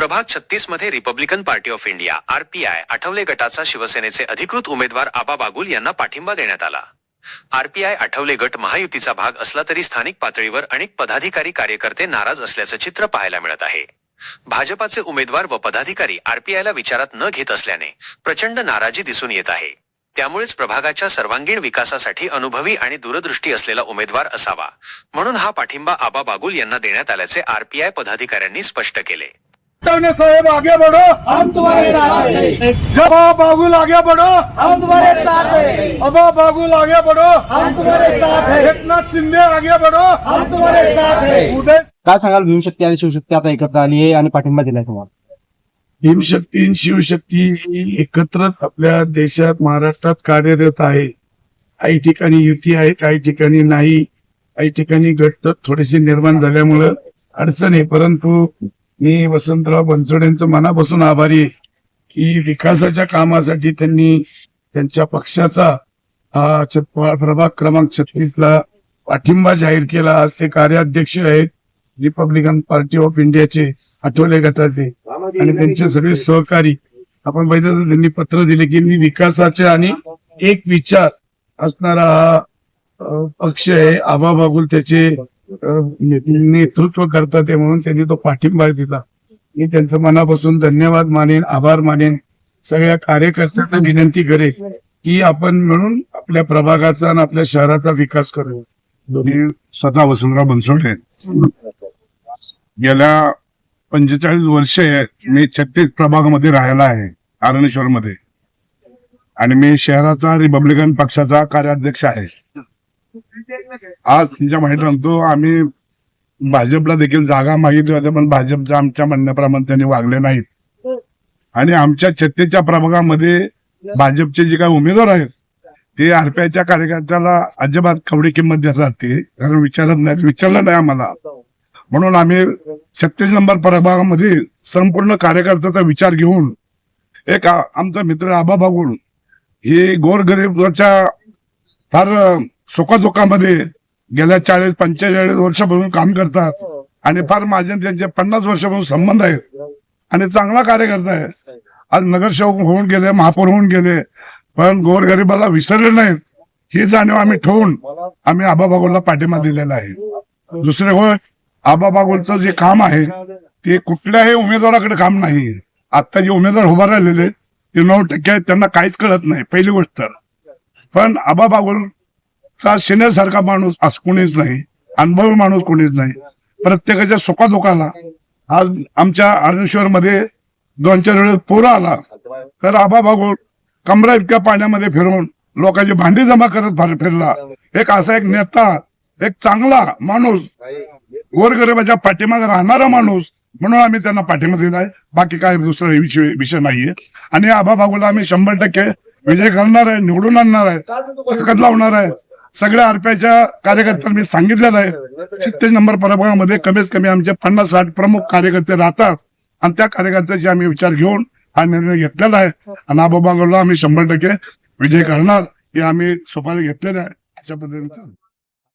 प्रभाग छत्तीसमध्ये republican party of India RPI Athawale गटाचा शिवसेनेचे अधिकृत उमेदवार आबा बागुल यांना पाठिंबा देण्यात आला. आरपीआय आठवले गट महायुतीचा भाग असला तरी स्थानिक पातळीवर अनेक पदाधिकारी कार्यकर्ते नाराज असल्याचं चित्र पाहायला मिळत आहे. भाजपाचे उमेदवार व पदाधिकारी आरपीआयला विचारात न घेत असल्याने प्रचंड नाराजी दिसून येत आहे. त्यामुळेच प्रभागाच्या सर्वांगीण विकासासाठी अनुभवी आणि दूरदृष्टी असलेला उमेदवार असावा म्हणून हा पाठिंबा आबा बागुल यांना देण्यात आल्याचे आरपीआय पदाधिकाऱ्यांनी स्पष्ट केले. पटवणे साहेब आगे बढ़ो। हम तुम्हारे साथ हैं। जब बागुल आगे बढ़ो। हम तुम्हारे साथ हैं। अबा बागुल आगे बढ़ो। हम तुम्हारे साथ हैं। एकनाथ शिंदे आगे बढ़ो। हम तुम्हारे साथ हैं। उदय काय सांगाल? भीमशक्ती आणि शिवशक्ती आता एकत्र आली आहे आणि पाठिंबा दिलाय तुम्हाला. भीमशक्ती आणि शिवशक्ती ही एकत्र आपल्या देशात महाराष्ट्रात कार्यरत आहे. काही ठिकाणी युती आहे काही ठिकाणी नाही. काही ठिकाणी गट थोडेसे निर्माण झाल्यामुळं अडचण आहे. परंतु मी वसंतराव बनसोडेंचं मनापासून आभारी आहे की विकासाच्या कामासाठी त्यांनी त्यांच्या पक्षाचा हा छत- प्रभाग क्रमांक छत्तीसला पाठिंबा जाहीर केला. आज ते कार्याध्यक्ष आहेत. रिपब्लिकन पार्टी ऑफ इंडियाचे आठवले गटाचे. आणि त्यांचे सगळे सहकारी. आपण पाहिजे त्यांनी पत्र दिले की मी विकासाचे आणि एक विचार असणारा हा पक्ष आहे. आबा बागुल त्याचे नेतृत्व करतात ते म्हणून त्यांनी तो पाठिंबा दिला मी त्यांचं मनापासून धन्यवाद मानेन आभार मानेन. सगळ्या कार्यकर्त्यांना विनंती करेन की आपण मिळून आपल्या प्रभागाचा आणि आपल्या शहराचा विकास करू. स्वतः वसंतराव बनसोडे. गेल्या पंचेचाळीस वर्ष मी छत्तीस प्रभागामध्ये राहिला आहे आरणेश्वर मध्ये आणि मी शहराचा रिपब्लिकन पक्षाचा कार्याध्यक्ष आहे. आज तुमच्या माहिती सांगतो आम्ही भाजपला देखील जागा मागितली होत्या पण भाजपच्या आमच्या म्हणण्याप्रमाणे त्यांनी वागले नाहीत. आणि आमच्या छत्तीसच्या प्रभागामध्ये भाजपचे जे काही उमेदवार आहेत ते आरपीआयच्या कार्यकर्त्याला अजिबात कवडी किंमत देतात ते. कारण विचारत नाही विचारलं नाही आम्हाला. म्हणून आम्ही छत्तीस नंबर प्रभागामध्ये संपूर्ण कार्यकर्त्याचा विचार घेऊन एक आमचा मित्र आबा बागुल हे गोरगरीबाच्या फार सुखदुःखामध्ये गेल्या चाळीस पंचेचाळीस वर्षापासून काम करतात. आणि फार माझे त्यांचे पन्नास वर्षापासून संबंध आहेत. आणि चांगला कार्यकर्ता आहे आज नगरसेवक होऊन गेले महापौर होऊन गेले पण गोरगरिबाला विसरले नाहीत. ही जाणीव आम्ही ठेवून आम्ही आबा बागुलला पाठिंबा दिलेला आहे. दुसरे होय आबा बागुलचं जे काम आहे ते कुठल्याही उमेदवाराकडे काम नाही. आता जे उमेदवार उभा राहिलेले ते नऊ टक्के आहेत त्यांना काहीच कळत नाही. पहिली गोष्ट तर. पण आबा चा सिनेसारखा माणूस असं कोणीच नाही. अनुभवी माणूस कोणीच नाही. प्रत्येकाच्या सुखादुखाला. आज आमच्या आरणेश्वर मध्ये दोन चार वेळेस पूर आला. तर आबा बागोड कमरा इतक्या पाण्यामध्ये फिरून लोकांची भांडी जमा करत फिरला. एक असा एक नेता एक चांगला माणूस गोरगरिबाच्या पाठीमागे राहणारा माणूस म्हणून आम्ही त्यांना पाठिंबा दिलाय बाकी काय दुसरा विषय विषय नाहीये. आणि आबा बागूला आम्ही शंभर टक्के विजय करणार आहे निवडून आणणार आहे लावणार आहे. सगळ्या आरपीआयच्या कार्यकर्त्यांना मी सांगितलेलं आहे. छत्तीस नंबर प्रभागामध्ये कमीत कमी आमचे पन्नास साठ प्रमुख कार्यकर्ते राहतात. आणि त्या कार्यकर्त्याचे आम्ही विचार घेऊन हा निर्णय घेतलेला आहे. आणि आबा आम्ही शंभर टक्के विजय करणार हे आम्ही सुपारी घेतलेले आहे. अशा पद्धतीने